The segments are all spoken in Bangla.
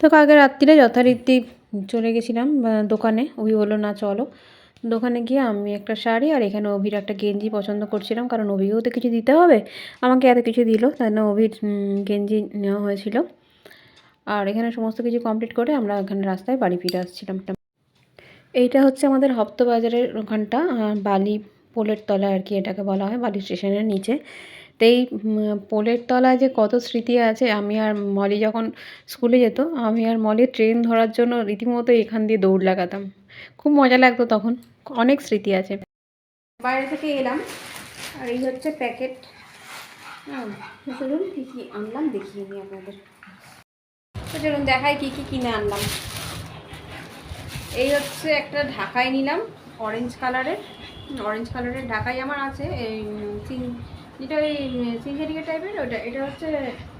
তো কালকে রাত্রিরে যথারীতি চলে গেছিলাম দোকানে। ওই বলল, না, চলো। দোকানে গিয়ে আমি একটা শাড়ি আর এখানে অভির একটা গেঞ্জি পছন্দ করছিলাম, কারণ অভিকেও তো কিছু দিতে হবে। আমাকে এত কিছু দিল, তাই না অভির গেঞ্জি নেওয়া হয়েছিল। আর এখানে সমস্ত কিছু কমপ্লিট করে আমরা এখানে রাস্তায় বাড়ি ফিরে আসছিলাম। এইটা হচ্ছে আমাদের হপ্ত বাজারের ওখানটা বালি পোলের তলা আর কি এটাকে বলা হয়, বালি স্টেশনের নিচে। তো এই পোলের তলায় যে কত স্মৃতি আছে, আমি আর মলি যখন স্কুলে যেত, আমি আর মলি ট্রেন ধরার জন্য রীতিমতো এখান দিয়ে দৌড় লাগাতাম। খুব মজা লাগতো তখন, অনেক স্মৃতি আছে। বাইরে থেকে এলাম, আর এই হচ্ছে প্যাকেট চলুন কী কী আনলাম, দেখিয়ে নিই আপনাদের। তো চলুন দেখাই কী কী কিনে আনলাম। এই হচ্ছে একটা ঢাকাই নিলাম অরেঞ্জ কালারের অরেঞ্জ কালারের ঢাকাই আমার আছে, এই যেটা ওই সিনথেটিকের টাইপের ওটা, এটা হচ্ছে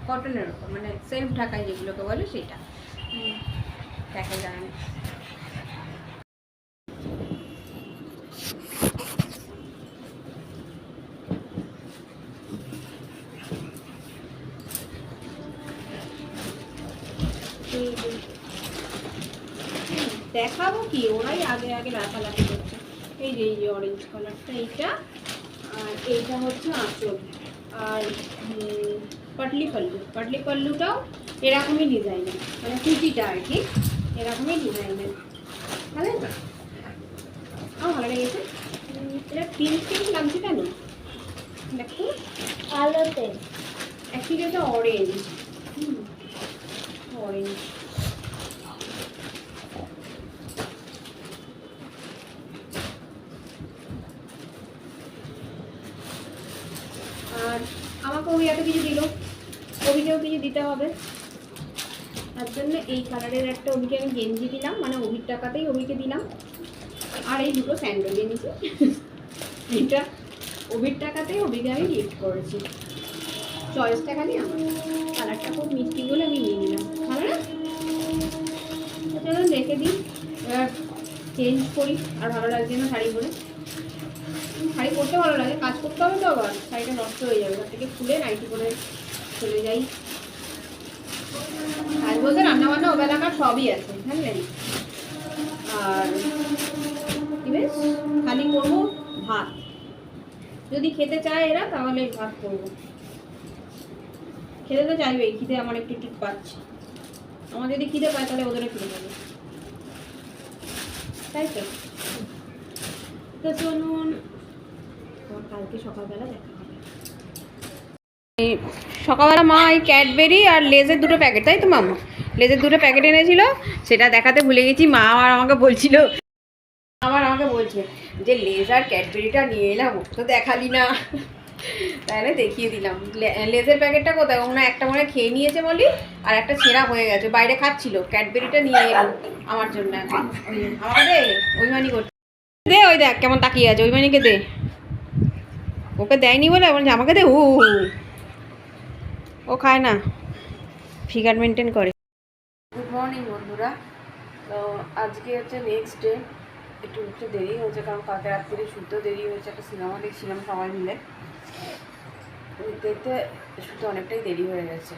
কটনের ওপর মানে সেলফ ঢাকাই যেগুলোকে বলে সেটা। দেখা যায় না দেখাবো কি? ওরাই আগে আগে লাফালাফি করছে। এই যে এই যে অরেঞ্জ কালারটা এইটা। আর এইটা হচ্ছে আঁচল। আর পাটলি পাল্লু পাটলি পাল্লুটাও এরকমই ডিজাইনের মানে কুচিটা আর কি এরকমই ডিজাইনের ভালো? না আমার ভালো লেগেছে। এটা পিঙ্ক পিঙ্ক লাগছে কেন? দেখো। আলোতে অ্যাকচুয়ালি এটা অরেঞ্জ হুম অরেঞ্জ আর আমাকে ওই এত কিছু দিল। অভিকেও কিছু দিতে হবে। তার জন্য এই কালারের একটা অভিকে আমি গেঞ্জি দিলাম মানে অভির টাকাতেই অভিকে দিলাম। আর এই দুটো স্যান্ডেল এনেছি এটা অভির টাকাতেই অভিকে আমি গিফট করেছি। চয়েসটা খালি আমার। কালারটা খুব মিষ্টি বলে আমি নিয়ে নিলাম। ভালো না? রেখে দিই। এবার চেঞ্জ করি আর ভালো লাগছে না শাড়ি পরে। শাড়ি পরতে ভালো লাগে, কাজ করতে হবে তো আবার, শাড়িটা নষ্ট হয়ে যাবে। তার থেকে খুলে নাইটি করে চলে যাই। আজ বলতে রান্না বান্না ওবেলাকার সবই আছে বুঝলেন আর কি বেশ? খালি করব ভাত। যদি খেতে চায় এরা, তাহলে ভাত করব। খেতে তো চাইবেই, খিদে আমার একটু একটু পাচ্ছে। আমার যদি খিদে পায়, তাহলে ওদেরও খিদে পাবে। তাই তো? তো কালকে সকালবেলা দেখা সকালবেলা মা এই ক্যাডবেরি আর লেজের দুটো প্যাকেট, তাই তো মামা লেজের দুটো প্যাকেট এনেছিল, সেটা দেখাতে ভুলে গেছি, মা আবার আমাকে বলছিল আমার আমাকে বলছে যে লেজ আর ক্যাডবেরিটা নিয়ে এলাম তো দেখালি না। তাহলে দেখিয়ে দিলাম। লেজের প্যাকেটটা কোথায়? ওনা একটা মনে খেয়ে নিয়েছে বলি, আর একটা ছেঁড়া হয়ে গেছে। বাইরে খাচ্ছিল। ক্যাডবেরিটা নিয়ে আমার জন্য আমাকে দে ওই মানি করছে। দে ওই দেখ কেমন তাকিয়ে আছে ওই মানিকে দে। ওকে দেয়নি বলে বলছে, আমাকে দে উ ও খায় না। ফিগার মেনটেন করে। গুড মর্নিং বন্ধুরা। তো আজকে হচ্ছে নেক্সট ডে একটু একটু দেরি হয়েছে, কারণ কালকে রাত্রিরে শুতে দেরি হয়েছে, একটা সিনেমা দেখছিলাম সবাই মিলে। দেখতে শুতে অনেকটাই দেরি হয়ে গেছে।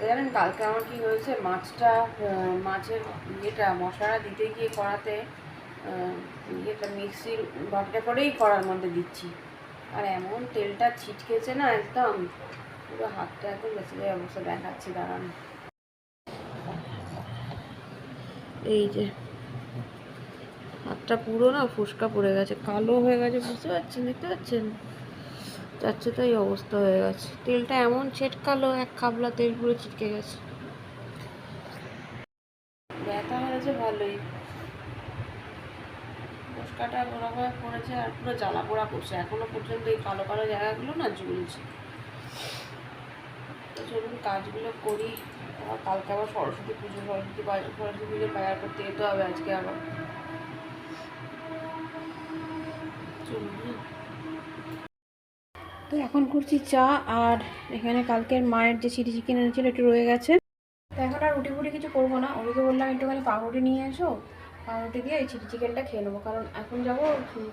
জানেন কালকে আমার কি হয়েছে মাছটা মাছের ইয়েটা মশলাটা দিতে গিয়ে আহ, ইয়েটা মিক্সির বাটিটা করেই কড়ার মধ্যে দিচ্ছি। আর এমন তেলটা ছিটকেছে না একদম পুরো হাতটা একদম বেঁচে যায় অবস্থা দেখাচ্ছি দাঁড়ান। এই যে হাতটা পুরো না ফুসকা পড়ে গেছে কালো হয়ে গেছে বুঝতে পারছেন দেখতে পাচ্ছেন? যাচ্ছে তো এই অবস্থা হয়ে গেছে। তেলটা এমন ছেটকালো, এক খাবলা তেল পুরো ছিটকে গেছে। ব্যথা হয়েছে ভালোই। ফুসকাটা ওরকম পড়েছে আর পুরো জ্বালা পোড়া করছে। এখনও পর্যন্ত এই কালো কালো জায়গাগুলো না তো চলুন কাজগুলো করি। আবার কালকে আবার সরস্বতী পুজো, সরস্বতী সরস্বতী পুজোর বাজার করতে যেতে হবে আজকে আবার। চলুন। তো এখন করছি চা আর এখানে কালকের মায়ের যে চিলি চিকেন এনেছিল একটু রয়ে গেছে। তো এখন আর রুটি ফুটি কিছু করব না। ওদিকে বললাম, একটুখানি পাউরুটি নিয়ে এসো। পাউরুটি দিয়ে এই চিলি চিকেনটা খেয়ে নেব। কারণ এখন যাব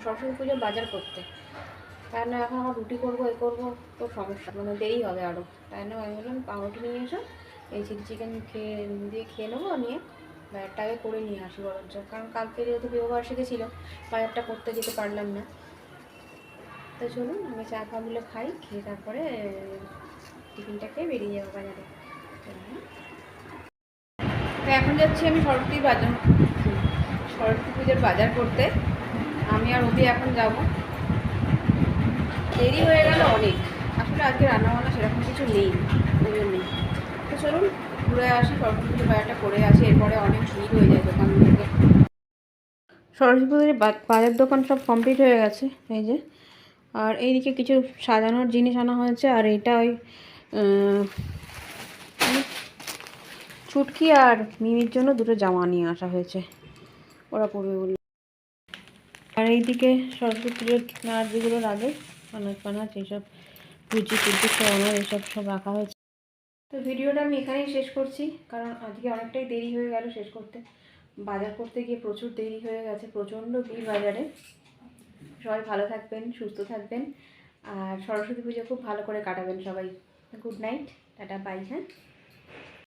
সরস্বতী পুজোর বাজার করতে। তাই না, এখন আমার রুটি করব, এ করব, তো সমস্যা। মানে দেরি হবে আরও তাই না, আমি বললাম, পাউরুটি নিয়ে এসো। এই চিলি চিকেন খেয়ে, দিয়ে খেয়ে নেব নিয়ে বাজারটা আগে করে নিয়ে আসি বরঞ্চ। কারণ কালকে যেহেতু বিবাহবার্ষিকী ছিল, বাজারটা করতে যেতে পারলাম না। তো চলুন, আমি চা খাগুলো খাই, খেয়ে তারপরে টিফিনটা খেয়ে বেরিয়ে যাব বাজারে। তো এখন যাচ্ছি আমি সরস্বতী বাজার। সরস্বতী পুজোর বাজার করতে। আমি আর অভি এখন যাব। দেরি হয়ে গেল অনেক। আসলে আজকে রান্নাবান্না সেরকম কিছু নেই ওই জন্যই তো চলুন, ঘুরে আসি সরস্বতী পুজোর বাজারটা করে আসি। এরপরে অনেক ভিড় হয়ে যায় দোকানগুলোতে সরস্বতী পুজোর বাজার দোকান সব কমপ্লিট হয়ে গেছে, এই যে। আর এইদিকে কিছু সাজানোর জিনিস আনা হয়েছে আর এটা ওই আহ, কি? চুটকি আর মিমির জন্য দুটো জামা নিয়ে আসা হয়েছে। ওরা পড়বে বলে। আর এইদিকে সরস্বতী পুজোর আর যেগুলো লাগে অনাজ পানাজ এইসব পুজি টুজি সরানোর এইসব সব রাখা হয়েছে। তো ভিডিওটা আমি এখানেই শেষ করছি কারণ আজকে অনেকটাই দেরি হয়ে গেল শেষ করতে। বাজার করতে গিয়ে প্রচুর দেরি হয়ে গেছে প্রচণ্ড ভিড় বাজারে। সবাই ভালো থাকবেন, সুস্থ থাকবেন। আর সরস্বতী পুজো খুব ভালো করে কাটাবেন সবাই। গুড নাইট, টাটা, বাই হ্যাঁ।